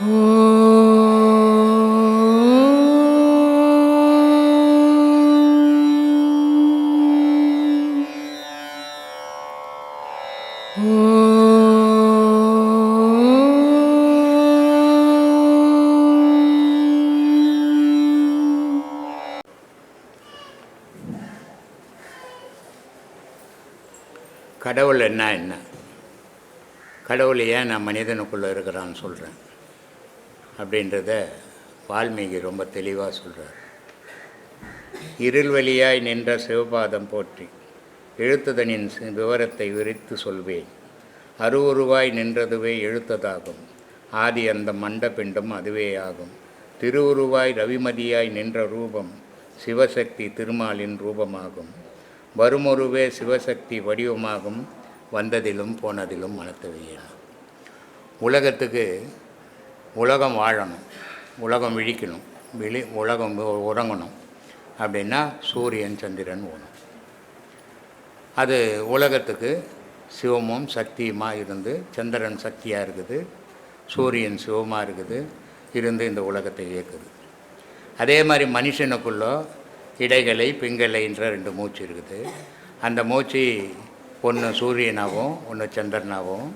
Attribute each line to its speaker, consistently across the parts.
Speaker 1: கடவுள் என்ன என்ன? கடவுள் ஏன் நான் மனிதனுக்குள்ளே இருக்கிறான்னு சொல்கிறேன் அப்படின்றத வால்மீகி ரொம்ப தெளிவாக சொல்கிறார் இருள் வழியாய் நின்ற சிவபாதம் போற்றி எழுத்துதனின் சி- விவரத்தை விரித்து சொல்வேன். அருவுருவாய் நின்றதுவே எழுத்ததாகும். ஆதி அந்த மண்டபிண்டம் அதுவே ஆகும் திருவுருவாய் ரவிமதியாய் நின்ற ரூபம் சிவசக்தி திருமாலின் ரூபமாகும். வருமொருவே சிவசக்தி வடிவமாகும் வந்ததிலும் போனதிலும் மனத்தவையான உலகத்துக்கு உலகம் வாழணும் உலகம் விழிக்கணும் விழி உலகம் உறங்கணும். அப்படின்னா சூரியன் சந்திரன் ஓணும். அது உலகத்துக்கு சிவமும் சக்தியுமாக இருந்து சந்திரன் சக்தியாக இருக்குது சூரியன் சிவமாக இருக்குது இருந்து இந்த உலகத்தை இயக்குது. அதே மாதிரி மனுஷனுக்குள்ளே இடைகளை பிங்கலைன்ற ரெண்டு மூச்சு இருக்குது. அந்த மூச்சு ஒன்று சூரியனாகவும் ஒன்று சந்திரனாகவும்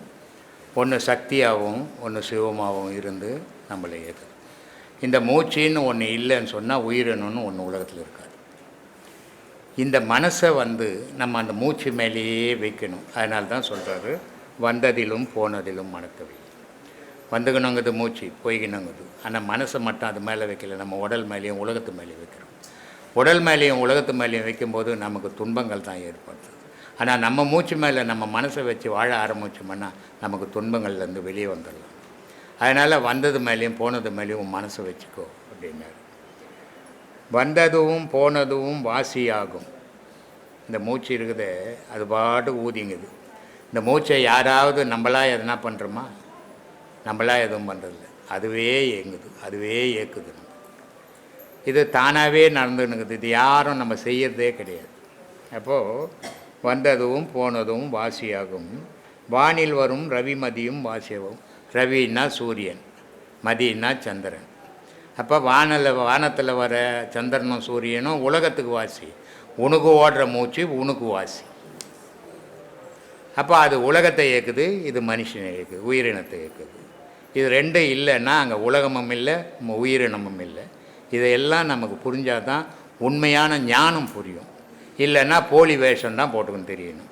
Speaker 1: ஒன்று சக்தியாகவும் ஒன்று சிவமாகவும் இருந்து நம்மளை இயக்குது இந்த மூச்சின்னு ஒன்று இல்லைன்னு சொன்னால் உயிரினம்னு ஒன்று உலகத்தில் இருக்காது. இந்த மனசை வந்து நம்ம அந்த மூச்சு மேலேயே வைக்கணும். அதனால தான் சொல்கிறாரு வந்ததிலும் போனதிலும் மனத்தவை வந்துக்கணுங்குது மூச்சு போய்க்கணுங்குது ஆனால் மனசை மட்டும் அது மேலே வைக்கல நம்ம உடல் மேலேயும் உலகத்து மேலேயும் வைக்கிறோம். உடல் மேலேயும் உலகத்து மேலேயும் வைக்கும்போது நமக்கு துன்பங்கள் தான் ஏற்படுத்துது. ஆனால் நம்ம மூச்சு மேலே நம்ம மனசை வச்சு வாழ ஆரம்பித்தோம்னா நமக்கு துன்பங்கள்லேருந்து வெளியே வந்துடலாம். அதனால் வந்தது மேலேயும் போனது மேலேயும் உன் மனசை வச்சுக்கோ அப்படின்னாரு. வந்ததும் போனதும் வாசியாகும். இந்த மூச்சு இருக்குது அது பாட்டு ஊதிங்குது. இந்த மூச்சை யாராவது நம்மளா எதனா பண்ணுறோமா நம்மளா எதுவும் பண்ணுறதில்ல அதுவே இயங்குது அதுவே இயக்குது இது தானாகவே நடந்துன்னுக்குது. இது யாரும் நம்ம செய்கிறதே கிடையாது. அப்போது வந்ததும் போனதும் வாசியாகும். வானில் வரும் ரவிமதியும் வாசியாகும் ரவின்னா சூரியன் மதினா சந்திரன். அப்போ வானில் வானத்தில் வர சந்திரனும் சூரியனும் உலகத்துக்கு வாசி. உனக்கு ஓடுற மூச்சு உனக்கு வாசி. அப்போ அது உலகத்தை இயக்குது இது மனுஷனை இயக்குது உயிரினத்தை இயக்குது. இது ரெண்டும் இல்லைன்னா அங்கே உலகமும் இல்லை உயிரினமும் இல்லை. இதையெல்லாம் நமக்கு புரிஞ்சால் தான் உண்மையான ஞானம் புரியும். இல்லைன்னா போலி வேஷம் தான் போட்டுக்கணும் தெரியணும்.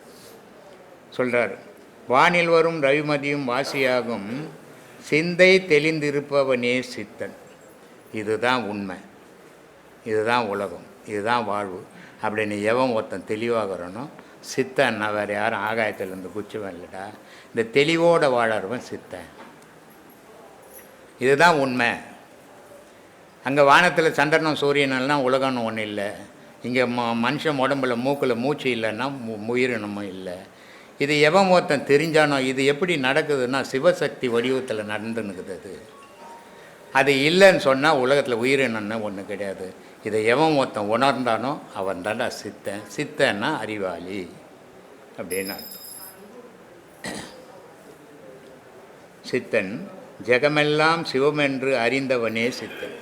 Speaker 1: சொல்கிறார் வானில் வரும் ரவிமதியும் வாசியாகும் சிந்தை தெளிந்திருப்பவனே சித்தன். இதுதான் உண்மை. இதுதான் உலகம். இதுதான் வாழ்வு. அப்படின்னு எவன் ஒருத்தன் தெளிவாகிறனோ சித்தன்னா வேறு யாரும் ஆகாயத்திலேருந்து குச்சுவன் இல்லைடா. இந்த தெளிவோட வாழறவன் சித்தன். இதுதான் உண்மை. அங்கே வானத்தில் சந்திரனும் சூரியனெல்லாம் உலகம்னு ஒன்றும் இல்லை. இங்கே ம மனுஷன் உடம்புல மூக்கில் மூச்சு இல்லைன்னா மு உயிரினமும் இல்லை. இது எவன் ஒருத்தன் தெரிஞ்சானோ இது எப்படி நடக்குதுன்னா சிவசக்தி வடிவத்தில் நடந்துன்னுக்குது அது. அது இல்லைன்னு சொன்னால் உலகத்தில் உயிரினம்னு ஒன்று கிடையாது. இதை எவன் ஒருத்தன் உணர்ந்தானோ அவன் தாண்டா சித்தன். சித்தன்னா அறிவாளி அப்படின்னு அர்த்தம். சித்தன் ஜெகமெல்லாம் சிவமென்று அறிந்தவனே சித்தன்.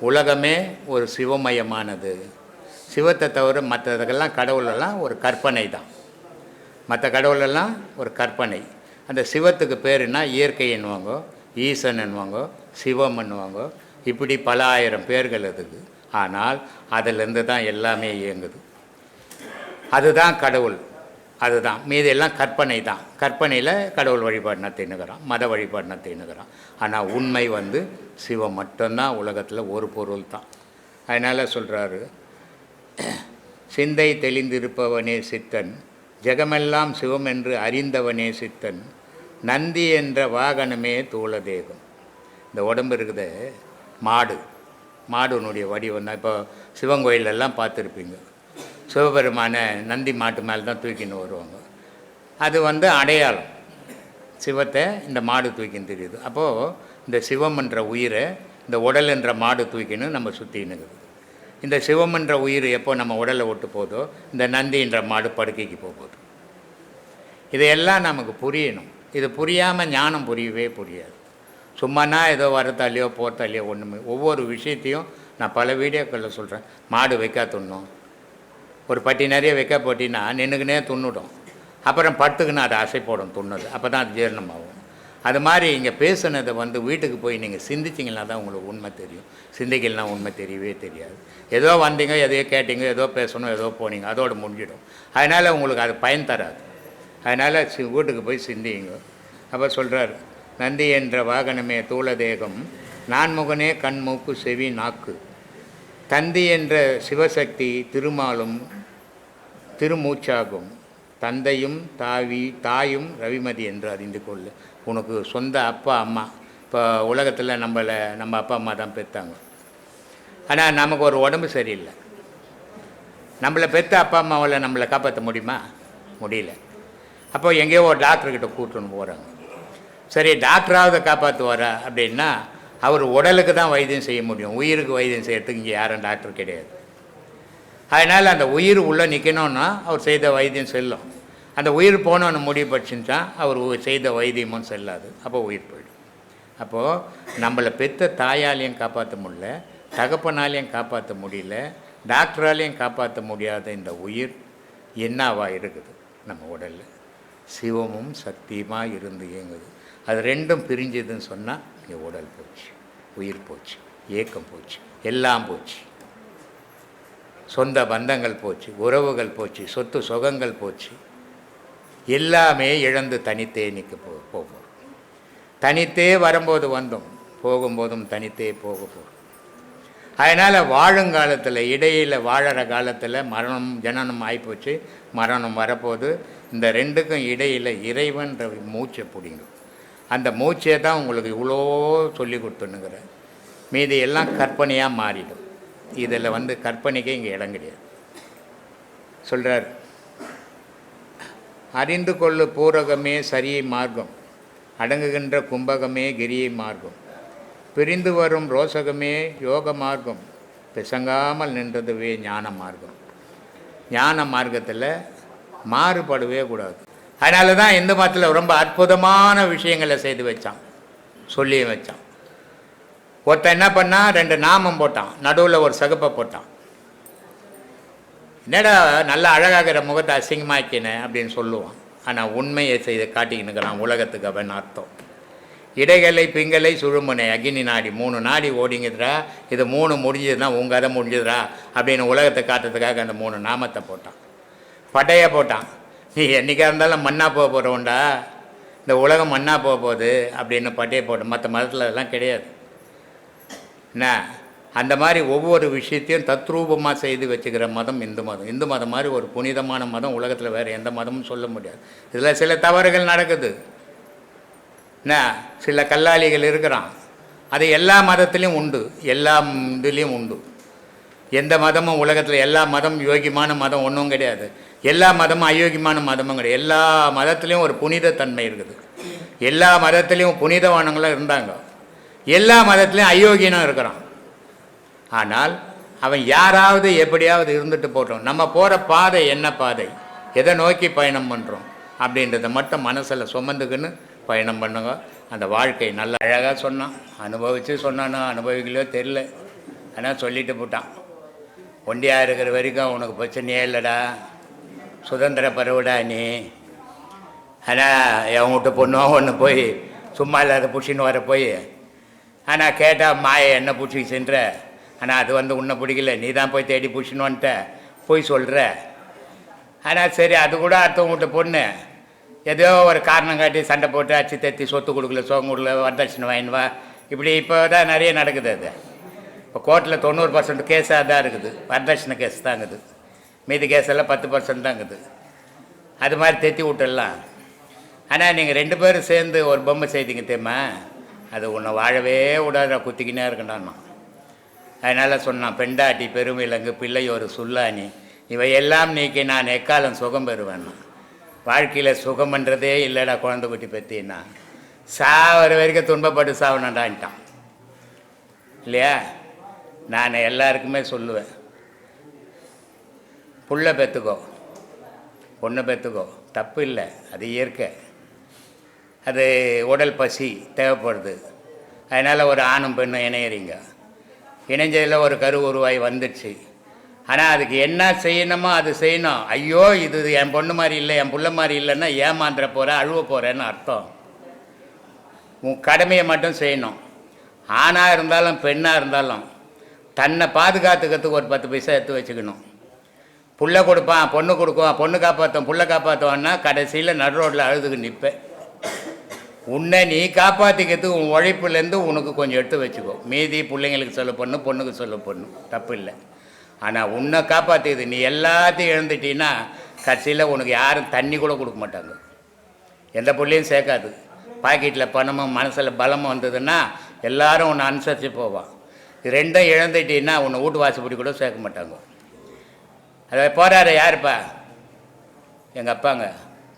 Speaker 1: உலகமே ஒரு சிவமயமானது. சிவத்தை தவிர மற்றதுக்கெல்லாம் கடவுளெல்லாம் ஒரு கற்பனை தான். மற்ற கடவுளெல்லாம் ஒரு கற்பனை. அந்த சிவத்துக்கு பேருனா இயற்கை என்னுவாங்கோ ஈசன் என்னவாங்க சிவம் என்னவாங்க இப்படி பல ஆயிரம் பேர்கள் அதுக்கு ஆனால் அதிலிருந்து தான் எல்லாமே இயங்குது. அதுதான் கடவுள். அதுதான். மீதி எல்லாம் கற்பனை தான். கற்பனையில் கடவுள் வழிபாடு தின்னுக்கிறான் மத வழிபாடு தின்னுக்கிறான் ஆனால் உண்மை வந்து சிவம் மட்டும்தான் உலகத்தில் ஒரு பொருள் தான். அதனால் சொல்கிறாரு சிந்தை தெளிந்திருப்பவனே சித்தன் ஜெகமெல்லாம் சிவம் என்று அறிந்தவனே சித்தன் நந்தி என்ற வாகனமே தூளதேகம் இந்த உடம்பு இருக்குது மாடு. மாடுனுடைய வடிவம் தான். இப்போ சிவன் கோயிலெல்லாம் பார்த்துருப்பீங்க. சிவபெருமான நந்தி மாட்டு மேலே தான் தூக்கின்னு வருவாங்க. அது வந்து அடையாளம். சிவத்தை இந்த மாடு தூக்கின்னு தெரியுது. அப்போது இந்த சிவம் என்ற உயிரை இந்த உடல் என்ற மாடு தூக்கின்னு நம்ம சுற்றினுக்குது இந்த சிவம் என்ற உயிர் எப்போ நம்ம உடலை விட்டு போதோ இந்த நந்தி என்ற மாடு படுக்கைக்கு போகுது. இதையெல்லாம் நமக்கு புரியணும். இது புரியாமல் ஞானம் புரியவே புரியாது. சும்மானா ஏதோ வரத்தாலையோ போகிறத்தாலையோ ஒன்றுமே ஒவ்வொரு விஷயத்தையும் நான் பல வீடியோக்களில் சொல்கிறேன் மாடு வைக்கா துண்ணும். ஒரு பட்டி நிறைய வைக்க போட்டினா நின்றுக்குனே துண்ணுடும். அப்புறம் பட்டுக்குன்னு அது அசை போடும் துண்ணுது. அப்போ தான் அது ஜீரணமாகும். அது மாதிரி இங்கே பேசுனதை வந்து வீட்டுக்கு போய் நீங்கள் சிந்திச்சிங்கன்னா தான் உங்களுக்கு உண்மை தெரியும். சிந்திக்கலாம் உண்மை தெரியவே தெரியாது. ஏதோ வந்தீங்க எதையோ கேட்டீங்க ஏதோ பேசணும் ஏதோ போனீங்க அதோடு முடிஞ்சிடும். அதனால் உங்களுக்கு அது பயன் தராது. அதனால் சி வீட்டுக்கு போய் சிந்திங்க அப்போ சொல்கிறார் நந்தி என்ற வாகனமே தூள தேகம் நான்முகனே கண் மூக்கு செவி நாக்கு. தந்தி என்ற சிவசக்தி திருமாலும் திருமூச்சாகும். தந்தையும் தாவி தாயும் ரவிமதி என்று அறிந்து கொள்ளு. உனக்கு சொந்த அப்பா அம்மா. இப்போ உலகத்தில் நம்மளை நம்ம அப்பா அம்மா தான் பெற்றாங்க ஆனால் நமக்கு ஒரு உடம்பு சரியில்லை. நம்மளை பெற்ற அப்பா அம்மாவில் நம்மளை காப்பாற்ற முடியுமா? முடியல. அப்போ எங்கேயோ ஒரு டாக்டர்கிட்ட கூட்டுன்னு போகிறாங்க சரி டாக்டராவது காப்பாற்றுவாரா அப்படின்னா அவர் உடலுக்கு தான் வைத்தியம் செய்ய முடியும். உயிருக்கு வைத்தியம் செய்கிறதுக்கு இங்கே யாரும் டாக்டர் கிடையாது. அதனால் அந்த உயிர் உள்ளே நிற்கணும்னா அவர் செய்த வைத்தியம் செல்லும். அந்த உயிர் போனோன்னு முடிவு பட்டுச்சுன்னா அவர் செய்த வைத்தியமும் செல்லாது. அப்போ உயிர் போயிடும். அப்போது நம்மளை பெற்ற தாயாலையும் காப்பாற்ற முடியல தகப்பனாலையும் காப்பாற்ற முடியல டாக்டராலையும் காப்பாற்ற முடியாத இந்த உயிர் என்னவா இருக்குது நம்ம உடலில்? சிவமும் சக்தியுமாக இருந்து இயங்குது. அது ரெண்டும் பிரிஞ்சுதுன்னு சொன்னால் இங்கே உடல் போச்சு உயிர் போச்சு ஏக்கம் போச்சு எல்லாம் போச்சு. சொந்த பந்தங்கள் போச்சு உறவுகள் போச்சு சொத்து சுகங்கள் போச்சு. எல்லாமே இழந்து தனித்தே நிற்க போ போகும். தனித்தே வரும்போது வந்தோம் போகும்போதும் தனித்தே போக போகும் அதனால் வாழுங்காலத்தில் இடையில் வாழற காலத்தில் மரணம் ஜனனம் ஆகிப்போச்சு மரணம் வரப்போது இந்த ரெண்டுக்கும் இடையில் இறைவன்ற மூச்சை பிடிங்கும். அந்த மூச்சை தான் உங்களுக்கு இவ்வளோ சொல்லி கொடுத்துனுங்கிறேன் மீதி எல்லாம் கற்பனையாக மாறிடும். இதில் வந்து கற்பனைக்கே இங்கே இடம் கிடையாது. சொல்கிறார் அறிந்து கொள்ளு பூரகமே சரியை மார்க்கம். அடங்குகின்ற கும்பகமே கிரியை மார்க்கம். பிரிந்து வரும் ரோசகமே யோக மார்க்கம். பிசங்காமல் நின்றதுவே ஞான மார்க்கம். ஞான மார்க்கத்தில் மாறுபடவே கூடாது. அதனால தான் இந்து மதத்தில் ரொம்ப அற்புதமான விஷயங்களை செய்து வச்சான். சொல்லி வச்சான். ஒருத்தன் என்ன பண்ணான்? ரெண்டு நாமம் போட்டான். நடுவில் ஒரு சகப்பை போட்டான். என்னடா நல்லா அழகாகிற முகத்தை அசிங்கமாக்கினேன் அப்படின்னு சொல்லுவான். ஆனால் உண்மையை செய்து காட்டிக்கினுக்கிறான் உலகத்துக்கு அவன் அர்த்தம். இடைகளை பிங்கலை சுழுமுனை அக்னி நாடி மூணு நாடி ஓடிங்குதுடா. இது மூணு முடிஞ்சதுன்னா உங்கள் கதை முடிஞ்சதுரா அப்படின்னு உலகத்தை காட்டுறதுக்காக அந்த மூணு நாமத்தை போட்டான். பட்டையை போட்டான். நீ என்றைக்காக இருந்தாலும் மண்ணா போக போகிறோண்டா இந்த உலகம் மண்ணா போக போகுது அப்படின்னு பட்டையை போட்டோம் மற்ற மதத்தில் அதெல்லாம் கிடையாது. என்ன? அந்த மாதிரி ஒவ்வொரு விஷயத்தையும் தத்ரூபமாக செய்து வச்சுக்கிற மதம் இந்து மதம். இந்து மதம் மாதிரி ஒரு புனிதமான மதம் உலகத்தில் வேறு எந்த மதமும் சொல்ல முடியாது. இதில் சில தவறுகள் நடக்குது. என்ன? சில கல்லாளிகள் இருக்கிறான். அது எல்லா மதத்துலேயும் உண்டு. எல்லா இதுலேயும் உண்டு. எந்த மதமும் உலகத்தில் எல்லா மதம் யோகியமான மதம் ஒன்றும் கிடையாது. எல்லா மதமும் அயோக்கியமான மதமும் கிடையாது. எல்லா மதத்துலேயும் ஒரு புனிதத்தன்மை இருக்குது. எல்லா மதத்துலேயும் புனிதவானங்களாக இருந்தாங்க. எல்லா மதத்துலேயும் அயோக்கியனும் இருக்கிறான். ஆனால் அவன் யாராவது எப்படியாவது இருந்துட்டு போட்டோம். நம்ம போகிற பாதை என்ன பாதை? எதை நோக்கி பயணம் பண்ணுறோம் அப்படின்றத மட்டும் மனசில் சுமந்துக்குன்னு பயணம் பண்ணுங்க. அந்த வாழ்க்கை நல்ல அழகாக சொன்னான். அனுபவித்து சொன்னானா அனுபவிக்கலையோ தெரில ஆனால் சொல்லிட்டு போட்டான். ஒண்டியாக இருக்கிற வரைக்கும் உனக்கு பிரச்சனையே இல்லைடா. சுதந்திர பருவடா நீ. ஆனால் என் வீட்டு ஒன்று போய் சும்மா இல்லாத பிடிச்சின்னு வர போய் ஆனால் கேட்டால் மாயை என்ன பிடிச்சி சென்ற? ஆனால் அது வந்து உன்னை பிடிக்கல. நீ தான் போய் தேடி பிடிச்சினோன்ட்ட வந்துட்ட. போய் சொல்கிற ஆனால் சரி அது கூட அடுத்தவங்கள்ட்ட பொண்ணு. ஏதோ ஒரு காரணம் காட்டி சண்டை போட்டு அச்சு தத்தி சொத்து கொடுக்கல சோகம் கொடுக்கல வரதட்சணை வாங்கினுவா இப்படி இப்போ தான் நிறைய நடக்குது அது. இப்போ கோர்ட்டில் தொண்ணூறு பர்சன்ட் கேஸாக தான் இருக்குது. வரதட்சணை கேஸ் தான் இருக்குது. மீதி கேஸ் எல்லாம் பத்து பர்சன்ட் தான் இருக்குது. அது மாதிரி தத்தி விட்டுடலாம். ஆனால் நீங்கள் ரெண்டு பேரும் சேர்ந்து ஒரு பொம்மை செய்தீங்க தெரியுமா? அது உன்னை வாழவே விடாத குத்திக்கினே இருக்கண்டான்னா அதனால் சொன்னான் பெண்டாட்டி பெருமிலங்கு பிள்ளை ஒரு சுல்லானி இவையெல்லாம் நீக்கி நான் எக்காலம் சுகம் பெறுவேன்னா வாழ்க்கையில் சுகம்ன்றதே இல்லைடா குழந்தை குட்டி பெற்றின்னா சாவர வரைக்கும் துன்பப்பட்டு சாவணண்டான்ட்டான் இல்லையா? நான் எல்லாருக்குமே சொல்லுவேன் புள்ள பெற்றுக்கோ பொண்ணை பெற்றுக்கோ தப்பு இல்லை அது இயற்கை. அது உடல் பசி தேவைப்படுது. அதனால் ஒரு ஆணும் பெண்ணும் இணையறீங்க. இணைஞ்சதில் ஒரு கரு உருவாய் வந்துடுச்சு. ஆனால் அதுக்கு என்ன செய்யணுமோ அது செய்யணும். ஐயோ இது என் பொண்ணு மாதிரி இல்லை என் புள்ள மாதிரி இல்லைன்னா ஏமாந்துற போகிற அழுவ போகிறேன்னு அர்த்தம். உன் கடமையை மட்டும் செய்யணும். ஆணாக இருந்தாலும் பெண்ணாக இருந்தாலும் தன்னை பாதுகாத்துக்கிறதுக்கு ஒரு பத்து பைசா எடுத்து வச்சுக்கணும். புள்ள கொடுப்பான் பொண்ணு கொடுக்குவான் பொண்ணு காப்பாற்றும் புள்ள காப்பாற்றுவான்னா கடைசியில் நடு ரோட்டில் அழுதுக்கு நிற்பேன் உன்னை நீ காப்பாற்றிக்கிறதுக்கு உன் உழைப்புலேருந்து உனக்கு கொஞ்சம் எடுத்து வச்சுக்கோ. மீதி பிள்ளைங்களுக்கு சொல்ல பொண்ணு பொண்ணுக்கு சொல்ல பொண்ணு. தப்பு இல்லை. ஆனால் உன்னை காப்பாற்றிக்கிது நீ எல்லாத்தையும் எழுந்துட்டீன்னா கடைசியில் உனக்கு யாரும் தண்ணி கூட கொடுக்க மாட்டாங்க. எந்த பிள்ளையும் சேர்க்காது. பாக்கெட்டில் பணமும் மனசில் பலமும் வந்ததுன்னா எல்லாரும் உன்னை அனுசரித்து போவான். ரெண்டும் இழந்துட்டீன்னா உன்னை வீட்டு வாசப்படி கூட சேர்க்க மாட்டாங்க. அதை போகிறாரு யாருப்பா? எங்கள் அப்பாங்க.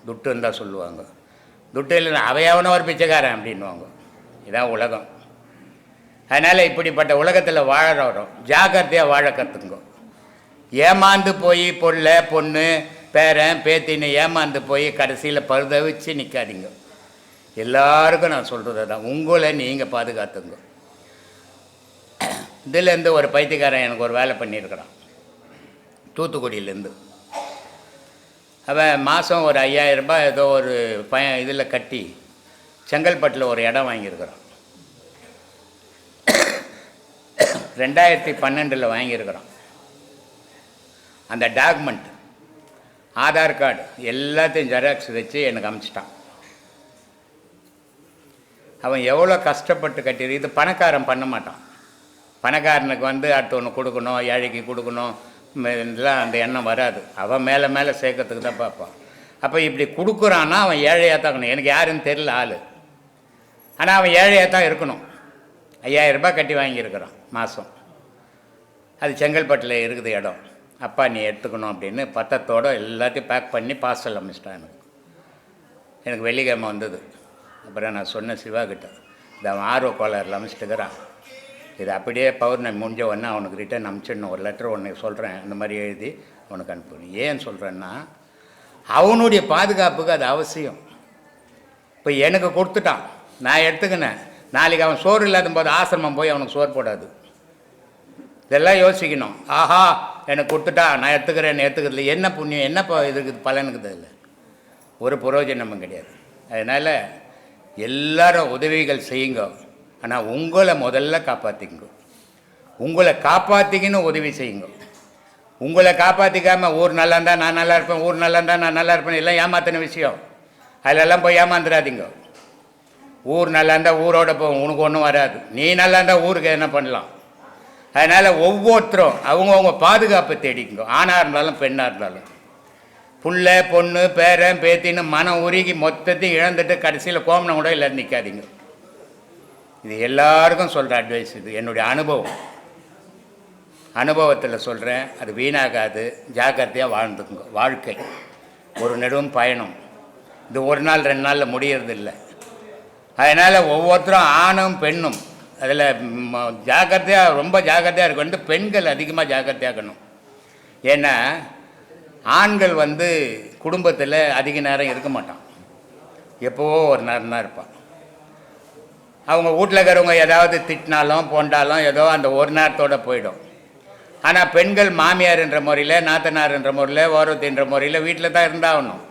Speaker 1: துட்டு இருந்தால் சொல்லுவாங்க. துட்டு இல்லைன்னா அவையாவன ஒரு பிச்சைக்காரன் அப்படின்வாங்க இதான் உலகம். அதனால் இப்படிப்பட்ட உலகத்தில் வாழறோம். ஜாக்கிரதையாக வாழ கற்றுங்கோ ஏமாந்து போய் பொல்ல பொண்ணு பேரன் பேத்தின்னு ஏமாந்து போய் கடைசியில் பருதவிச்சு நிற்காதீங்க எல்லாருக்கும் நான் சொல்கிறது தான் உங்களை நீங்கள் பாதுகாத்துங்க இதுலேருந்து ஒரு பைத்தியக்காரன் எனக்கு ஒரு வேலை பண்ணியிருக்கிறான். தூத்துக்குடியிலேருந்து அவன் மாதம் ஒரு ஐயாயிரரூபா ஏதோ ஒரு பய இதில் கட்டி செங்கல்பட்டில் ஒரு இடம் வாங்கியிருக்கிறோம் ரெண்டாயிரத்தி பன்னெண்டில் வாங்கியிருக்கிறோம் அந்த டாக்குமெண்ட் ஆதார் கார்டு எல்லாத்தையும் ஜெராக்ஸ் வச்சு எனக்கு அமுச்சிட்டான். அவன் எவ்வளோ கஷ்டப்பட்டு கட்டியிரு இது பணக்காரன் பண்ண மாட்டான். பணக்காரனுக்கு வந்து அடுத்தவனு கொடுக்கணும் ஏழைக்கு கொடுக்கணும் இதெல்லாம் அந்த எண்ணம் வராது. அவன் மேலே மேலே சேர்க்கறதுக்கு தான் பார்ப்பான். அப்போ இப்படி கொடுக்குறான்னா அவன் ஏழையாக தான் இருக்கணும். எனக்கு யாருன்னு தெரியல ஆள். ஆனால் அவன் ஏழையாக தான் இருக்கணும். ஐயாயிரரூபா கட்டி வாங்கியிருக்கிறான் மாதம் அது செங்கல்பட்டில் இருக்குது இடம். அப்பா நீ எடுத்துக்கணும் அப்படின்னு பத்தத்தோடு எல்லாத்தையும் பேக் பண்ணி பார்சல் அமைச்சிட்டான் எனக்கு. எனக்கு வெள்ளிக்கிழமை வந்தது. அப்புறம் நான் சொன்னேன் சிவா கிட்ட. இது அவன் ஆர்வ கோளாறுல அமைச்சிட்டுக்கிறான். இது அப்படியே பௌர்ணமி முடிஞ்ச உடனே அவனுக்கு ரிட்டர்ன் அனுப்பிச்சிடணும். ஒரு லெட்டர் ஒன்று சொல்கிறேன் இந்த மாதிரி எழுதி அவனுக்கு அனுப்பணும் ஏன் சொல்கிறேன்னா அவனுடைய பாதுகாப்புக்கு அது அவசியம். இப்போ எனக்கு கொடுத்துட்டான். நான் எடுத்துக்கினேன். நாளைக்கு அவன் சோறு இல்லாத போது ஆசிரமம் போய் அவனுக்கு சோறு போடாது. இதெல்லாம் யோசிக்கணும். ஆஹா எனக்கு கொடுத்துட்டா நான் எடுத்துக்கிறேன் எடுத்துக்கிறது என்ன புண்ணியம் என்ன ப- இதுக்கு பலனுக்குது இல்லை ஒரு புரோஜனமும் கிடையாது. அதனால் எல்லாரும் உதவிகள் செய்யுங்க. ஆனால் உங்களை முதல்ல காப்பாற்றிங்க உங்களை காப்பாற்றிக்கின்னு உதவி செய்யுங்க. உங்களை காப்பாற்றிக்காமல் ஊர் நல்லா இருந்தால் நான் நல்லா இருப்பேன் ஊர் நல்லா இருந்தால் நான் நல்லா இருப்பேன் எல்லாம் ஏமாத்தின விஷயம். அதிலெல்லாம் போய் ஏமாந்துடாதீங்க. ஊர் நல்லா இருந்தால் ஊரோட போ உனக்கு ஒன்றும் வராது. நீ நல்லா இருந்தால் ஊருக்கு என்ன பண்ணலாம்? அதனால் ஒவ்வொருத்தரும் அவங்கவுங்க பாதுகாப்பை தேடிக்குங்க. ஆணாக இருந்தாலும் பெண்ணாக இருந்தாலும். புள்ள பொண்ணு பேரன் பேத்தின்னு மனம் உருகி மொத்தத்தையும் இழந்துட்டு கடைசியில் கோமனம் கூட இல்லை நிற்காதீங்க இது எல்லாருக்கும் சொல்கிற அட்வைஸ் இது. என்னுடைய அனுபவம். அனுபவத்தில் சொல்கிறேன் அது வீணாகாது. ஜாக்கிரதையாக வாழ்ந்துக்குங்க. வாழ்க்கை. ஒரு நெடும் பயணம். இது ஒரு நாள் ரெண்டு நாளில் முடியறதில்ல. அதனால் ஒவ்வொருத்தரும் ஆணும் பெண்ணும் அதில் ஜாக்கிரதையாக ரொம்ப ஜாக்கிரதையாக இருக்க வந்து பெண்கள் அதிகமாக ஜாக்கிரதையாக இருக்கணும். ஏன்னா ஆண்கள் வந்து குடும்பத்தில் அதிக நேரம் இருக்க மாட்டான். எப்போவோ ஒரு நேரம் தான் இருப்பான். அவங்க வீட்டில் இருக்கிறவங்க ஏதாவது திட்டினாலும் போண்டாலும் ஏதோ அந்த ஒரு நேரத்தோட போயிடும். ஆனால் பெண்கள் மாமியார்ன்ற முறையில் நாத்தனார்ன்ற முறையில் ஓரத்தின்ற முறையில் வீட்டில் தான் இருந்தாகணும்.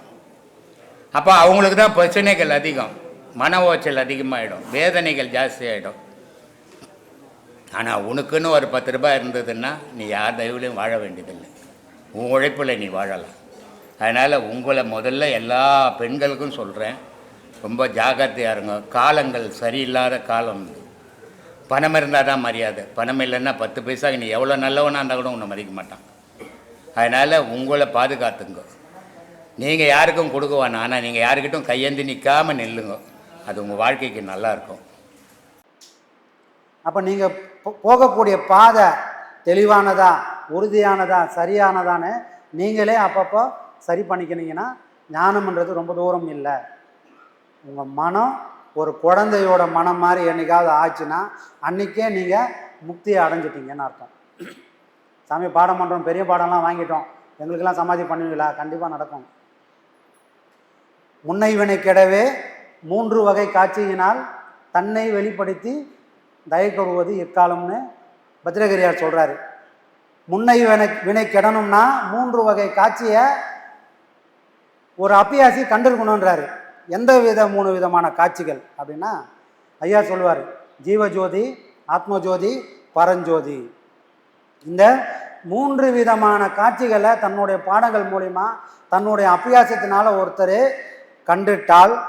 Speaker 1: அப்போ அவங்களுக்கு தான் பிரச்சனைகள் அதிகம். மன ஓச்சல் அதிகமாகிடும் வேதனைகள் ஜாஸ்தி ஆகிடும் ஆனால் உனக்குன்னு ஒரு பத்து ரூபாய் இருந்ததுன்னா நீ யார் தயவுலையும் வாழ வேண்டியதில்லை. உன் உழைப்பில் நீ வாழலாம். அதனால் உங்களை முதல்ல எல்லா பெண்களுக்கும் சொல்கிறேன் ரொம்ப ஜாக்கிரதையாக இருங்க. காலங்கள் சரியில்லாத காலம். இது பணம் இருந்தால் தான் மரியாதை. பணம் இல்லைன்னா பத்து பைசா நீ எவ்வளோ நல்லவனாக இருந்தால் கூட உன்னை மதிக்க மாட்டான். அதனால் உங்களை பாதுகாத்துங்க. நீங்கள் யாருக்கும் கொடுக்க வேணாம். ஆனால் நீங்கள் யாருக்கிட்டும் கையேந்தி நிற்காமல் நில்லுங்க. அது உங்கள் வாழ்க்கைக்கு நல்லா இருக்கும்.
Speaker 2: அப்போ நீங்கள் போகக்கூடிய பாதை தெளிவானதா உறுதியானதா சரியானதான்னு நீங்களே அப்பப்போ சரி பண்ணிக்கினீங்கன்னா ஞானம்ன்றது ரொம்ப தூரம் இல்லை. உங்கள் மனம் ஒரு குழந்தையோட மனம் மாதிரி என்றைக்காவது ஆச்சுன்னா அன்றைக்கே நீங்கள் முக்தியை அடைஞ்சிட்டீங்கன்னு அர்த்தம். சாமி பாடம் பண்ணுறோம் பெரிய பாடம்லாம் வாங்கிட்டோம். எங்களுக்கெல்லாம் சமாதி பண்ணுவீங்களா? கண்டிப்பாக நடக்கும். முன்னை வினை கெடவே மூன்று வகை காட்சியினால் தன்னை வெளிப்படுத்தி தயை கருவது பத்ரகிரியார் சொல்கிறாரு முன்னை வினை வினை கெடணும்னா மூன்று வகை காட்சியை ஒரு அப்பியாசி கண்டிருக்கணுன்றாரு எந்த வித மூணு விதமான காட்சிகள் அப்படின்னா ஐயா சொல்லுவார் ஜீவஜோதி ஆத்மஜோதி பரஞ்சோதி. இந்த மூன்று விதமான காட்சிகளை தன்னுடைய பாடங்கள் மூலிமா தன்னுடைய அபியாசத்தினால் ஒருத்தர் கண்டுட்டால்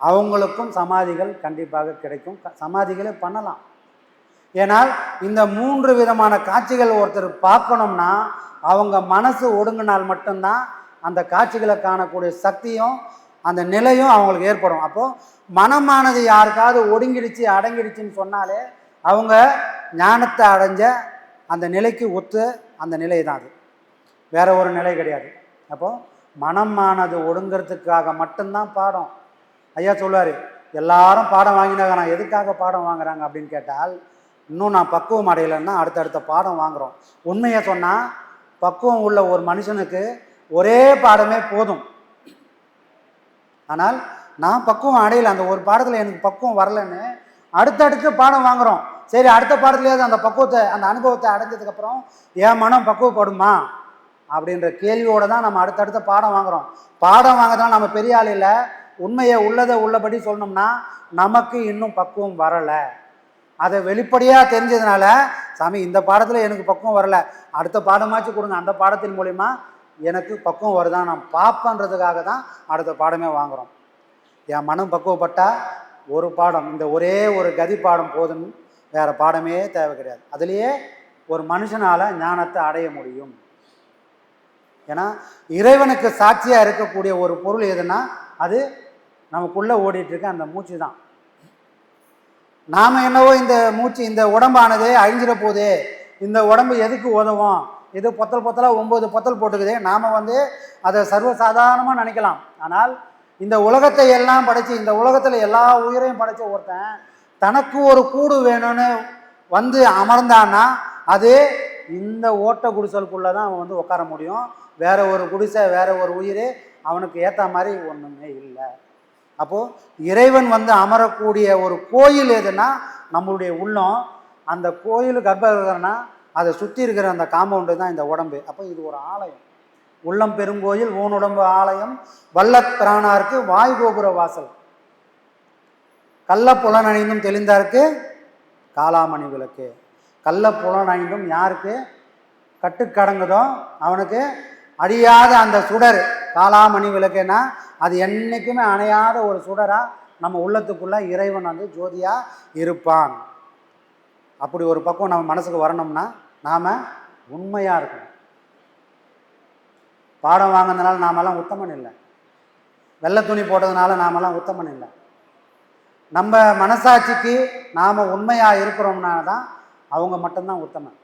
Speaker 2: அவங்களுக்கும் சமாதிகள் கண்டிப்பாக கிடைக்கும். க- சமாதிகளை பண்ணலாம். ஏனால் இந்த மூன்று விதமான காட்சிகள் ஒருத்தர் பார்க்கணும்னா அவங்க மனசு ஒடுங்கினால் மட்டும்தான் அந்த காட்சிகளை காணக்கூடிய சக்தியும் அந்த நிலையும் அவங்களுக்கு ஏற்படும். அப்போது மனமானது யாருக்காவது ஒடுங்கிடுச்சு அடங்கிடுச்சுன்னு சொன்னாலே அவங்க ஞானத்தை அடைஞ்ச அந்த நிலைக்கு ஒத்து அந்த நிலை தான் அது. வேற ஒரு நிலை கிடையாது. அப்போது மனமானது ஒடுங்கிறதுக்காக மட்டும்தான் பாடம். ஐயா சொல்லுவார் எல்லாரும் பாடம் வாங்கினாங்க நான் எதுக்காக பாடம் வாங்குறாங்க அப்படின்னு கேட்டால் இன்னும் நான் பக்குவம் அடையலைன்னா அடுத்தடுத்த பாடம் வாங்குறோம். உண்மையை சொன்னால் பக்குவம் உள்ள ஒரு மனுஷனுக்கு ஒரே பாடமே போதும். ஆனால் நான் பக்குவம் அடையலை. அந்த ஒரு பாடத்தில் எனக்கு பக்குவம் வரலன்னு அடுத்தடுத்து பாடம் வாங்குறோம். சரி அடுத்த பாடத்துலேயாவது அந்த பக்குவத்தை அந்த அனுபவத்தை அடைஞ்சதுக்கப்புறம் என் மனம் பக்குவப்படுமா? அப்படின்ற கேள்வியோடு தான் நம்ம அடுத்தடுத்த பாடம் வாங்குறோம். பாடம் வாங்க நம்ம பெரிய ஆள் இல்லை. உண்மையை உள்ளதை உள்ளபடி சொல்லணும்னா நமக்கு இன்னும் பக்குவம் வரலை. அதை வெளிப்படையாக தெரிஞ்சதுனால சாமி இந்த பாடத்தில் எனக்கு பக்குவம் வரலை. அடுத்த பாடமாச்சு கொடுங்க. அந்த பாடத்தின் மூலிமா எனக்கு பக்குவம் வருதா நான் பார்ப்பேன்றதுக்காக தான் அடுத்த பாடமே வாங்குகிறோம் என் மனம் பக்குவப்பட்டால் ஒரு பாடம் இந்த ஒரே ஒரு கதி பாடம் போதும் வேறு பாடமே தேவை கிடையாது. அதுலேயே ஒரு மனுஷனால் ஞானத்தை அடைய முடியும். ஏன்னா இறைவனுக்கு சாட்சியாக இருக்கக்கூடிய ஒரு பொருள் எதுனா அது நமக்குள்ளே ஓடிட்டுருக்க அந்த மூச்சு தான். நாம் என்னவோ இந்த மூச்சு இந்த உடம்பானது அழிஞ்சிட போதே இந்த உடம்பு எதுக்கு உதவும்? இது பொத்தல் பொத்தலாக ஒம்பது பொத்தல் போட்டுக்குது. நாம் வந்து அதை சர்வசாதாரணமாக நினைக்கலாம். ஆனால் இந்த உலகத்தை எல்லாம் படைத்து இந்த உலகத்தில் எல்லா உயிரையும் படைத்த ஒருத்தன் தனக்கு ஒரு கூடு வேணும்னு வந்து அமர்ந்தான்னா அது இந்த ஓட்ட குடிசலுக்குள்ளே தான் அவன் வந்து உட்கார முடியும். வேற ஒரு குடிசை வேற ஒரு உயிர் அவனுக்கு ஏற்ற மாதிரி ஒன்றுமே இல்லை. அப்போது இறைவன் வந்து அமரக்கூடிய ஒரு கோயில் எதுனா நம்மளுடைய உள்ளம். அந்த கோயில் கர்ப்பகிரகம்னா அதை சுற்றி இருக்கிற அந்த காம்பவுண்டு தான் இந்த உடம்பு. அப்போ இது ஒரு ஆலயம். உள்ளம் பெருங்கோயில் ஊனுடம்பு ஆலயம் வல்லத் பிரானாருக்கு வாய் கோபுர வாசல். கள்ள புலனணிந்தும் தெளிந்தாருக்கு காலாமணி விளக்கு. கள்ள புலனணிந்தும் யாருக்கு? கட்டுக்கடங்குதோ அவனுக்கு அழியாத அந்த சுடர். காலாமணி விளக்குன்னா அது என்றைக்குமே அணையாத ஒரு சுடராக நம்ம உள்ளத்துக்குள்ள இறைவன் வந்து ஜோதியாக இருப்பான். அப்படி ஒரு பக்கம் நம்ம மனசுக்கு வரணும்னா நாம் உண்மையாக இருக்கணும். பாடம் வாங்கினதுனால நாமெல்லாம் உத்தமன் இல்லை. வெள்ளை துணி போட்டதுனால நாமெல்லாம் உத்தமன் இல்லை. நம்ம மனசாட்சிக்கு நாம் உண்மையாக இருக்கிறோம்னா தான் அவங்க மட்டும்தான் உத்தமன்.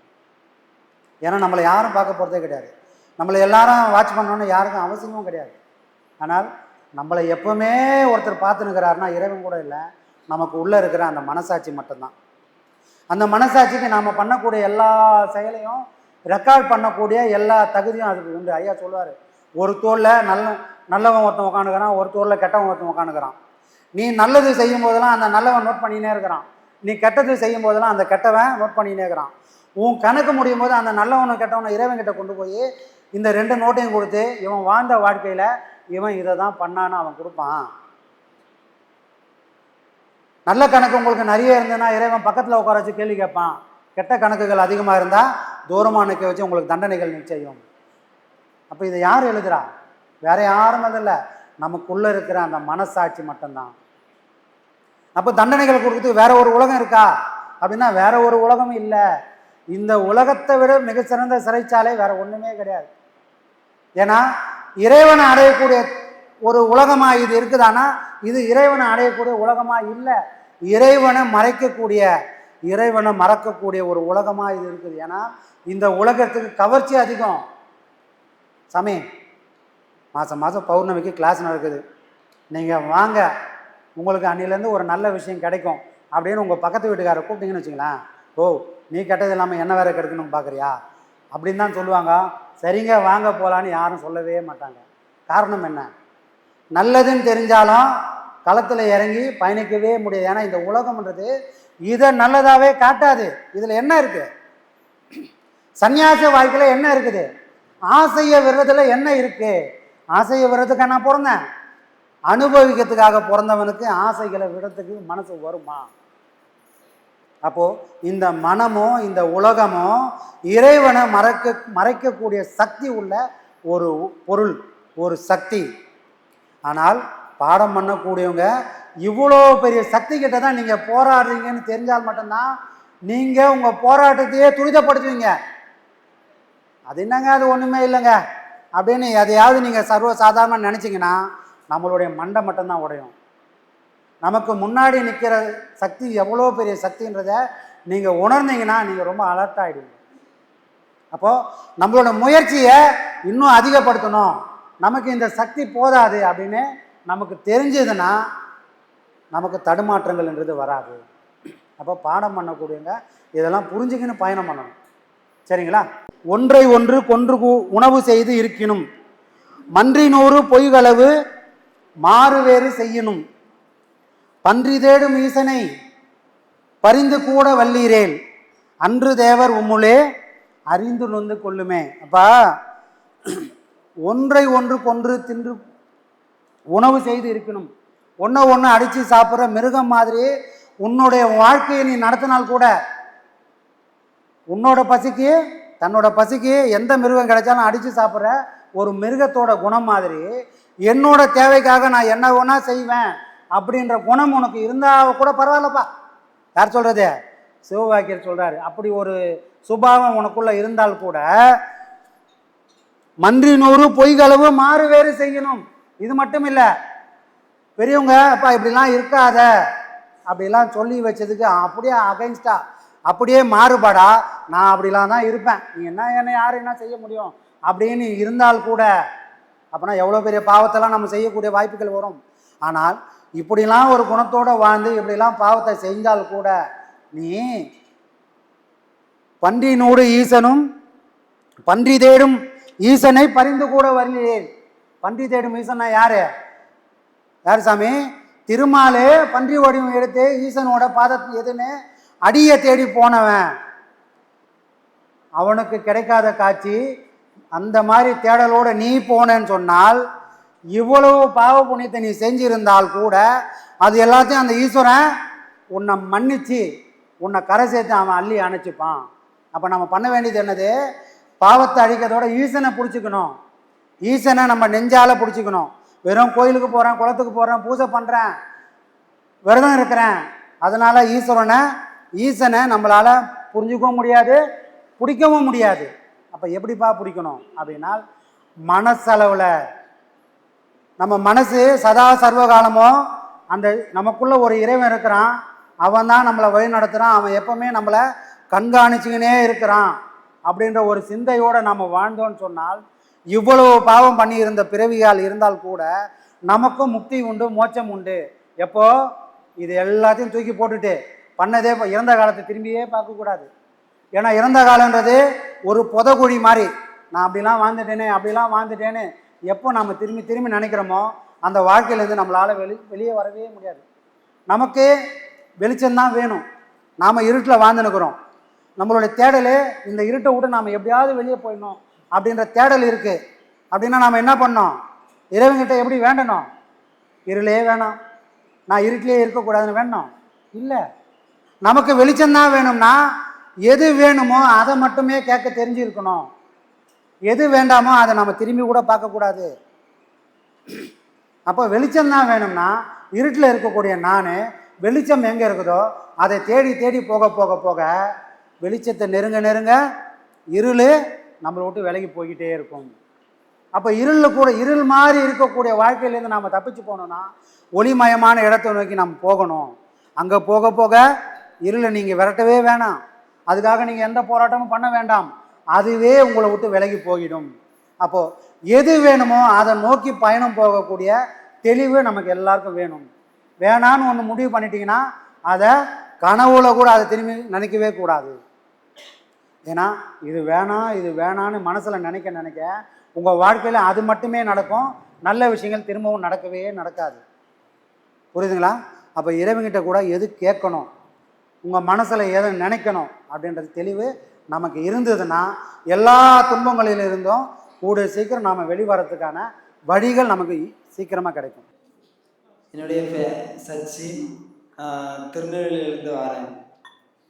Speaker 2: ஏன்னா நம்மளை யாரும் பார்க்க போகிறதே கிடையாது. நம்மளை எல்லாரும் வாட்ச் பண்ணணும்னு யாருக்கும் அவசியமும் கிடையாது. ஆனால் நம்மளை எப்பவுமே ஒருத்தர் பார்த்துனுக்கிறாருன்னா இறைவன் கூட இல்லை. நமக்கு உள்ளே இருக்கிற அந்த மனசாட்சி மட்டும்தான். அந்த மனசாட்சிக்கு நாம் பண்ணக்கூடிய எல்லா செயலையும் ரெக்கார்ட் பண்ணக்கூடிய எல்லா தகுதியும் அதுக்கு உண்டு. ஐயா சொல்லுவார் ஒரு தோளில் நல்ல நல்லவன் ஒருத்தன் உட்காந்துக்கிறான் ஒரு தோளில் கெட்டவன் ஒருத்தன் உட்காந்துக்கிறான் நீ நல்லது செய்யும் போதெல்லாம் அந்த நல்லவன் நோட் பண்ணினே இருக்கிறான். நீ கெட்டது செய்யும் போதெல்லாம் அந்த கெட்டவன் நோட் பண்ணினே இருக்கிறான். உன் கணக்கு முடியும் போது அந்த நல்லவனை கெட்டவனை இறைவன் கிட்ட கொண்டு போய் இந்த ரெண்டு நோட்டையும் கொடுத்து இவன் வாழ்ந்த வாழ்க்கையில் இவன் இதை தான் பண்ணான்னு அவன் கொடுப்பான். நல்ல கணக்கு உங்களுக்கு நிறைய இருந்ததுன்னா இறைவன் பக்கத்தில் உட்கார வச்சு கேள்வி கேட்பான். கெட்ட கணக்குகள் அதிகமாக இருந்தால் தூரமாக நிற்க வச்சு உங்களுக்கு தண்டனைகள் நிச்சயம். அப்போ இதை யார் எழுதுறா? வேற யாரும் அதில் நமக்குள்ளே இருக்கிற அந்த மனசாட்சி மட்டும்தான். அப்போ தண்டனைகள் கொடுக்குறதுக்கு வேற ஒரு உலகம் இருக்கா? அப்படின்னா வேற ஒரு உலகம் இல்லை. இந்த உலகத்தை விட மிகச்சிறந்த சிறைச்சாலை வேற ஒன்றுமே கிடையாது. ஏன்னா இறைவனை அடையக்கூடிய ஒரு உலகமாக இது இருக்குதானா? இது இறைவனை அடையக்கூடிய உலகமாக இல்லை. இறைவனை மறைக்கக்கூடிய இறைவனை மறக்கக்கூடிய ஒரு உலகமாக இது இருக்குது. ஏன்னா இந்த உலகத்துக்கு கவர்ச்சி அதிகம். சாமி மாதம் மாதம் பௌர்ணமிக்கு கிளாஸ் நடக்குது. நீங்கள் வாங்க. உங்களுக்கு அன்னிலேருந்து ஒரு நல்ல விஷயம் கிடைக்கும் அப்படின்னு உங்கள் பக்கத்து வீட்டுக்காரரை கூப்பிட்டீங்கன்னு வச்சுங்களேன் ஓ நீ கெட்டது இல்லாமல் என்ன வேறு கிடைக்கணும்னு பார்க்குறியா அப்படின்னு தான் சொல்லுவாங்க. சரிங்க வாங்க போகலான்னு யாரும் சொல்லவே மாட்டாங்க. காரணம் என்ன? நல்லதுன்னு தெரிஞ்சாலும் களத்தில் இறங்கி பயணிக்கவே முடியாது. ஏன்னா இந்த உலகம்ன்றது இதை நல்லதாகவே காட்டாது. இதில் என்ன இருக்குது சன்னியாச வாழ்க்கையில் என்ன இருக்குது? ஆசையை விரதத்தில் என்ன இருக்குது ஆசையை விரதத்துக்காக நான் பிறந்தேன். அனுபவிக்கிறதுக்காக பிறந்தவனுக்கு ஆசைகளை விடத்துக்கு மனசு வருமா? அப்போது இந்த மனமும் இந்த உலகமும் இறைவனை மறைக்க மறைக்கக்கூடிய சக்தி உள்ள ஒரு பொருள் ஒரு சக்தி. ஆனால் பாடம் பண்ணக்கூடியவங்க இவ்வளோ பெரிய சக்தி கிட்ட தான் நீங்கள் போராடுறீங்கன்னு தெரிஞ்சால் மட்டும்தான் நீங்கள் உங்கள் போராட்டத்தையே துரிதப்படுத்துவீங்க. அது என்னங்க? அது ஒன்றுமே இல்லைங்க. அப்படின்னு எதையாவது நீங்கள் சர்வ சாதாரணமாக நினச்சிங்கன்னா நம்மளுடைய மண்டை மட்டும்தான் உடையும். நமக்கு முன்னாடி நிற்கிற சக்தி எவ்வளோ பெரிய சக்தின்றத நீங்கள் உணர்ந்தீங்கன்னா நீங்கள் ரொம்ப அலர்ட் ஆகிடுவீங்க அப்போது நம்மளோட முயற்சியை இன்னும் அதிகப்படுத்தணும். நமக்கு இந்த சக்தி போதாது அப்படின்னு நமக்கு தெரிஞ்சதுன்னா நமக்கு தடுமாற்றங்கள்ன்றது வராது. அப்போ பாடம் பண்ணக்கூடியவங்க இதெல்லாம் புரிஞ்சுக்கின்னு பயணம் பண்ணணும். சரிங்களா? ஒன்றை ஒன்று கொன்று உணவு செய்து இருக்கினும். மன்றினூறு பொய்களவு மாறுவேறு செய்யணும் பன்றி தேடும் ஈசனை பரிந்து கூட வல்லீரேல். அன்று தேவர் உம்முளே அறிந்து நொந்து கொள்ளுமே. அப்பா ஒன்றை ஒன்று கொன்று தின்று உணவு செய்து இருக்கணும். ஒன்றை ஒன்று அடித்து சாப்பிட்ற மிருகம் மாதிரி உன்னுடைய வாழ்க்கையை நீ நடத்தினால் கூட உன்னோட பசிக்கு தன்னோட பசிக்கு எந்த மிருகம் கிடைச்சாலும் அடித்து சாப்பிட்ற ஒரு மிருகத்தோட குணம் மாதிரி என்னோட தேவைக்காக நான் என்ன வேணா செய்வேன் அப்படின்ற குணம் உனக்கு இருந்தால் கூட பரவாயில்லப்பா. யார் சொல்கிறது சிவபாக்கியர் சொல்கிறாரு அப்படி ஒரு சுபாவம் உனக்குள்ளே இருந்தால் கூட மன்றினூறு பொய்களவு மாறு வேறு செய்யணும். இது மட்டும் இல்லை பெரியவங்க அப்பா இப்படிலாம் இருக்காத. அப்படிலாம் சொல்லி வச்சதுக்கு அப்படியே அகைன்ஸ்டா அப்படியே மாறுபாடா நான் அப்படிலாம் தான் இருப்பேன். நீ என்ன என்ன யார் என்ன செய்ய முடியும்? அப்படின்னு இருந்தால் கூட அப்படின்னா எவ்வளோ பெரிய பாவத்தெல்லாம் நம்ம செய்யக்கூடிய வாய்ப்புகள் வரும். ஆனால் இப்படிலாம் ஒரு குணத்தோடு வாழ்ந்து இப்படிலாம் பாவத்தை செஞ்சால் கூட நீ பன்றினோடு ஈசனும் பன்றி தேடும் ஈசனை பரிந்து கூட வரலேன் பன்றி தேடும் ஈசன்னா யாரு? யார் சாமி? திருமாலே பன்றி வடிவம் எடுத்து ஈசனோட பாதத்து எதுன்னு அடியை தேடி போனவன். அவனுக்கு கிடைக்காத காட்சி அந்த மாதிரி தேடலோட நீ போனேன்னு சொன்னால் இவ்வளவு பாவ புண்ணியத்தை நீ செஞ்சிருந்தால் கூட அது எல்லாத்தையும் அந்த ஈஸ்வரன் உன்னை மன்னிச்சு உன்னை கரை சேர்த்து அவன் அள்ளி அணைச்சிப்பான். அப்போ நம்ம பண்ண வேண்டியது என்னது? பாவத்தை அழிக்கிறதோட ஈசனை பிடிச்சிக்கணும். ஈசனை நம்ம நெஞ்சால பிடிச்சிக்கணும். வெறும் கோயிலுக்கு போகிறேன் குளத்துக்கு போகிறேன் பூஜை பண்ணுறேன் விரதம் இருக்கிறேன். அதனால் ஈஸ்வரனை ஈசனை நம்மளால் புரிஞ்சுக்கவும் முடியாது பிடிக்கவும் முடியாது. அப்போ எப்படிப்பா பிடிக்கணும்? அப்படின்னா மனசளவில். நம்ம மனசு சதா சர்வகாலமும் அந்த நமக்குள்ள ஒரு இறைவன் இருக்கிறான். அவன் தான் நம்மளை வழி நடத்துகிறான் அவன் எப்போவுமே நம்மளை கண்காணிச்சுக்கினே இருக்கிறான். அப்படின்ற ஒரு சிந்தையோடு நாம் வாழ்ந்தோன்னு சொன்னால் இவ்வளவு பாவம் பண்ணியிருந்த பிறவியால் இருந்தால் கூட நமக்கும் முக்தி உண்டு மோட்சம் உண்டு. எப்போ? இது எல்லாத்தையும் தூக்கி போட்டுட்டு பண்ணதே இப்போ இறந்த காலத்தை திரும்பியே பார்க்கக்கூடாது ஏன்னா இறந்த காலன்றது ஒரு புதகுழி மாதிரி. நான் அப்படிலாம் வாழ்ந்துட்டேனே அப்படிலாம் வாழ்ந்துட்டேன்னு எப்போ நம்ம திரும்பி திரும்பி நினைக்கிறோமோ அந்த வாழ்க்கையிலேருந்து நம்மளால் வெளி வெளியே வரவே முடியாது. நமக்கு வெளிச்சம்தான் வேணும். நாம் இருட்டில் வாழ்ந்துனுக்குறோம் நம்மளுடைய தேடலே இந்த இருட்டை விட்டு நாம் எப்படியாவது வெளியே போயிடணும் அப்படின்ற தேடல் இருக்குது அப்படின்னா நாம் என்ன பண்ணோம் இறைவன்கிட்ட எப்படி வேண்டணும்? இருளே வேணாம். நான் இருட்டிலே இருக்கக்கூடாதுன்னு வேணும் இல்லை. நமக்கு வெளிச்சம்தான் வேணும்னா எது வேணுமோ அதை மட்டுமே கேட்க தெரிஞ்சிருக்கணும். எது வேண்டாமோ அதை நம்ம திரும்பி கூட பார்க்கக்கூடாது. அப்போ வெளிச்சம்தான் வேணும்னா இருட்டில் இருக்கக்கூடிய நான் வெளிச்சம் எங்கே இருக்குதோ அதை தேடி தேடி போக போக போக வெளிச்சத்தை நெருங்க நெருங்க இருள் நம்மளை விட்டு விலகி போய்கிட்டே இருக்கும். அப்போ இருளில் கூட இருள் மாதிரி இருக்கக்கூடிய வாழ்க்கையிலேருந்து நாம் தப்பிச்சு போகணும்னா ஒளிமயமான இடத்தை நோக்கி நம்ம போகணும். அங்கே போக போக இருளை நீங்கள் விரட்டவே வேணாம். அதுக்காக நீங்கள் எந்த போராட்டமும் பண்ண வேண்டாம். அதுவே உங்களை விட்டு விலகி போயிடும். அப்போது எது வேணுமோ அதை நோக்கி பயணம் போகக்கூடிய தெளிவு நமக்கு எல்லாருக்கும் வேணும். வேணான்னு ஒன்று முடிவு பண்ணிட்டீங்கன்னா அதை கனவுல கூட அதை திரும்பி நினைக்கவே கூடாது. ஏன்னா இது வேணாம் இது வேணான்னு மனசில் நினைக்க நினைக்க உங்கள் வாழ்க்கையில் அது மட்டுமே நடக்கும். நல்ல விஷயங்கள் திரும்பவும் நடக்கவே நடக்காது. புரியுதுங்களா? அப்போ இறைவங்கிட்ட கூட எது கேட்கணும்? உங்கள் மனசில் எதை நினைக்கணும்? அப்படின்றது தெளிவு நமக்கு இருந்ததுன்னா எல்லா துன்பங்களில் இருந்தும் கூடிய சீக்கிரம் நாம் வெளிவரத்துக்கான வழிகள் நமக்கு சீக்கிரமாக கிடைக்கும்.
Speaker 3: என்னுடைய பேர் சச்சின் ஆஹ் திருநெல்வேலியிலேருந்து வரேன்.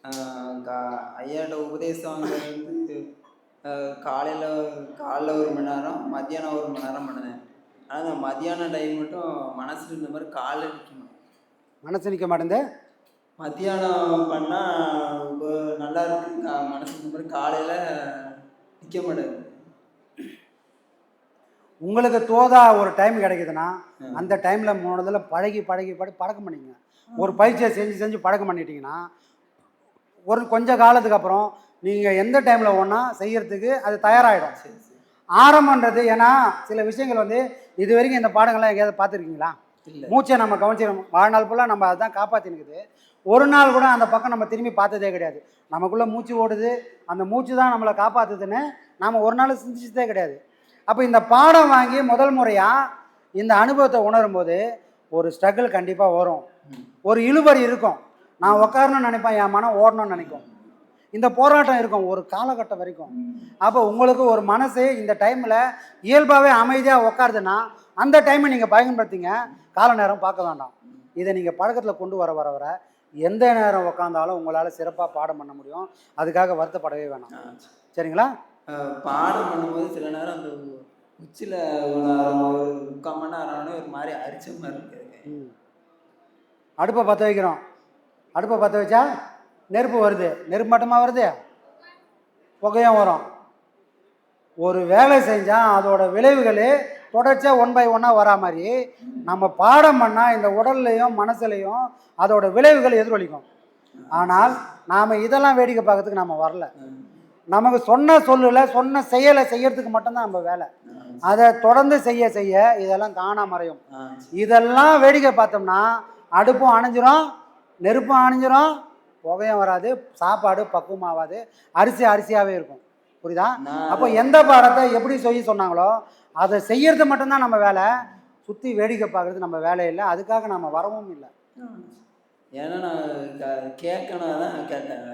Speaker 3: ஐயாட்ட உபதேசம் வந்து காலையில் காலைல ஒரு மணி நேரம் மத்தியானம் ஒரு மணி நேரம் பண்ணுவேன் ஆனால் அந்த மத்தியான டைம் மட்டும் மனசில் இந்த மாதிரி காலைல நிற்கணும்
Speaker 2: மனசு நிற்க மாட்டேங்குது?
Speaker 3: மத்தியானம் பண்ணால் நல்லா இருக்கு. மனசு இந்த மாதிரி காலையில் நிற்க மாட்டேங்குது.
Speaker 2: உங்களுக்கு தோதா ஒரு டைம் கிடைக்குதுன்னா அந்த டைமில் முதல்ல பழகி பழகி பழகி பழக்கம் பண்ணிங்க. ஒரு பயிற்சியை செஞ்சு செஞ்சு பழக்கம் பண்ணிட்டீங்கன்னா ஒரு கொஞ்ச காலத்துக்கு அப்புறம் நீங்கள் எந்த டைமில் ஒன்றா செய்யறதுக்கு அது தயாராகிடும் ஆரம்பன்றது ஏன்னா சில விஷயங்கள் வந்து இது வரைக்கும் இந்த பாடங்கள்லாம் எங்கேயாவது பார்த்துருக்கீங்களா?
Speaker 3: இல்லை.
Speaker 2: மூச்சை நம்ம கவனிச்சிடும் வாழ்நாள் ஃபுல்லாக நம்ம அதான் காப்பாற்றினுக்குது ஒரு நாள் கூட அந்த பக்கம் நம்ம திரும்பி பார்த்ததே கிடையாது. நமக்குள்ளே மூச்சு ஓடுது. அந்த மூச்சு தான் நம்மளை காப்பாற்றுதுன்னு நாம் ஒரு நாள் சிந்திச்சதே கிடையாது. அப்போ இந்த பாடம் வாங்கி முதல் முறையாக இந்த அனுபவத்தை உணரும்போது ஒரு ஸ்ட்ரகிள் கண்டிப்பாக வரும். ஒரு இழுபறி இருக்கும். நான் உட்காரணும்னு நினைப்பேன் என் மனம் ஓடணும்னு நினைக்கும். இந்த போராட்டம் இருக்கும் ஒரு காலகட்டம் வரைக்கும். அப்போ உங்களுக்கு ஒரு மனசு இந்த டைமில் இயல்பாகவே அமைதியாக உட்காருதுன்னா அந்த டைமை நீங்கள் பயன்படுத்திங்க. கால நேரம் பார்க்க வேண்டாம். இதை நீங்கள் பழக்கத்தில் கொண்டு வர வர வர எந்த நேரம் உட்காந்தாலும் உங்களால் சிறப்பாக பாடம் பண்ண முடியும். அதுக்காக வருத்தப்படவே வேணாம். சரிங்களா?
Speaker 3: பாடம் பண்ணும்போது சில நேரம் அந்த உச்சியில் முக்கால் மணி நேரம் ஆனோடனே ஒரு மாதிரி அரிச்ச மாதிரி இருக்கு.
Speaker 2: ம். அடுப்பை பற்ற வைக்கிறோம். அடுப்பை பற்ற வச்சா நெருப்பு வருது. நெருப்பு மட்டுமா வருது? புகையும் வரும். ஒரு வேலை செஞ்சால் அதோட விளைவுகள் தொடர்ச்சியாக ஒன் பை ஒன்னாக வரா மாதிரி நம்ம பாடம் பண்ணால் இந்த உடல்லையும் மனசுலையும் அதோட விளைவுகள் எதிரொலிக்கும். ஆனால் நாம் இதெல்லாம் வேடிக்கை பார்க்கறதுக்கு நம்ம வரல. நமக்கு சொன்ன சொல்லல சொன்ன செயலை செய்யறதுக்கு மட்டும்தான் நம்ம வேலை. அதை தொடர்ந்து செய்ய செய்ய இதெல்லாம் தானாக மறையும். இதெல்லாம் வேடிக்கை பார்த்தோம்னா அடுப்பும் அணைஞ்சிரும் நெருப்பும் அணைஞ்சிரும் புகையும் வராது சாப்பாடு பக்குவமாகாது அரிசி அரிசியாகவே இருக்கும். புரியுதா? அப்போ எந்த பாடத்தை எப்படி செய்ய சொன்னாங்களோ அதை செய்யறது மட்டும்தான் நம்ம வேலை. சுற்றி வேடிக்கை பார்க்கறது நம்ம வேலை இல்லை. அதுக்காக நம்ம வரவும் இல்லை.
Speaker 3: ஏன்னா நான் கேட்கணும் தான் கேட்டேன்.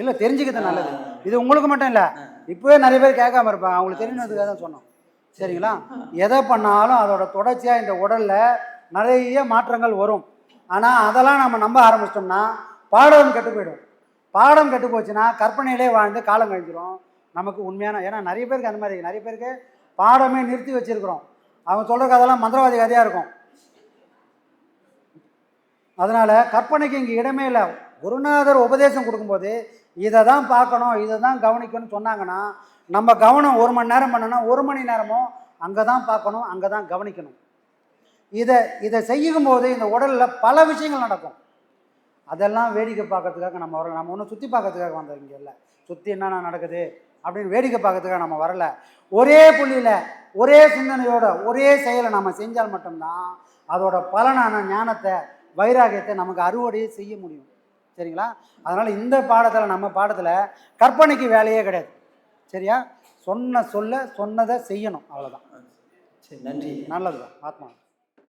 Speaker 2: இல்லை தெரிஞ்சுக்கிறது நல்லது. இது உங்களுக்கு மட்டும் இல்லை. இப்போவே நிறைய பேர் கேட்காம இருப்பாங்க. அவங்களுக்கு தெரியணுன்றதுக்காக தான் சொன்னோம். சரிங்களா? எதை பண்ணாலும் அதோட தொடர்ச்சியாக இந்த உடலில் நிறைய மாற்றங்கள் வரும். ஆனால் அதெல்லாம் நம்ம நம்ப ஆரம்பிச்சிட்டோம்னா பாடம் கெட்டு போயிடும். பாடம் கெட்டு போச்சுன்னா கற்பனையிலே வாழ்ந்து காலம் கழிஞ்சிரும். நமக்கு உண்மையான ஏன்னா நிறைய பேருக்கு அந்த மாதிரி நிறைய பேருக்கு பாடமே நிறுத்தி வச்சிருக்கிறோம். அவங்க சொல்கிற கதெல்லாம் மந்திரவாதி கதையாக இருக்கும். அதனால் கற்பனைக்கு இங்கே இடமே இல்லை. குருநாதர் உபதேசம் கொடுக்கும்போது இதை தான் பார்க்கணும் இதை தான் கவனிக்கணும்னு சொன்னாங்கன்னா நம்ம கவனம் ஒரு மணி நேரம் பண்ணோன்னா ஒரு மணி நேரமும் அங்கே தான் பார்க்கணும் அங்கே தான் கவனிக்கணும். இதை இதை செய்யும் போது இந்த உடலில் பல விஷயங்கள் நடக்கும். அதெல்லாம் வேடிக்கை பார்க்கறதுக்காக நம்ம வரல நம்ம ஒன்றும் சுற்றி பார்க்கறதுக்காக வந்தோம் இங்கே இல்லை. சுற்றி என்னென்ன நடக்குது அப்படின்னு வேடிக்கை பார்க்கறதுக்காக நம்ம வரல. ஒரே புள்ளியில் ஒரே சிந்தனையோட ஒரே செயலை நம்ம செஞ்சால் மட்டும்தான் அதோட பலனான ஞானத்தை வைராகியத்தை நமக்கு அறுவடையே செய்ய முடியும். சரிங்களா? அதனால் இந்த பாடத்தில் நம்ம பாடத்தில் கற்பனைக்கு வேலையே கிடையாது. சரியா? சொன்ன சொல்ல சொன்னதை செய்யணும். அவ்வளோதான்
Speaker 3: சரி நன்றி.
Speaker 2: நல்லது தான் ஆத்மா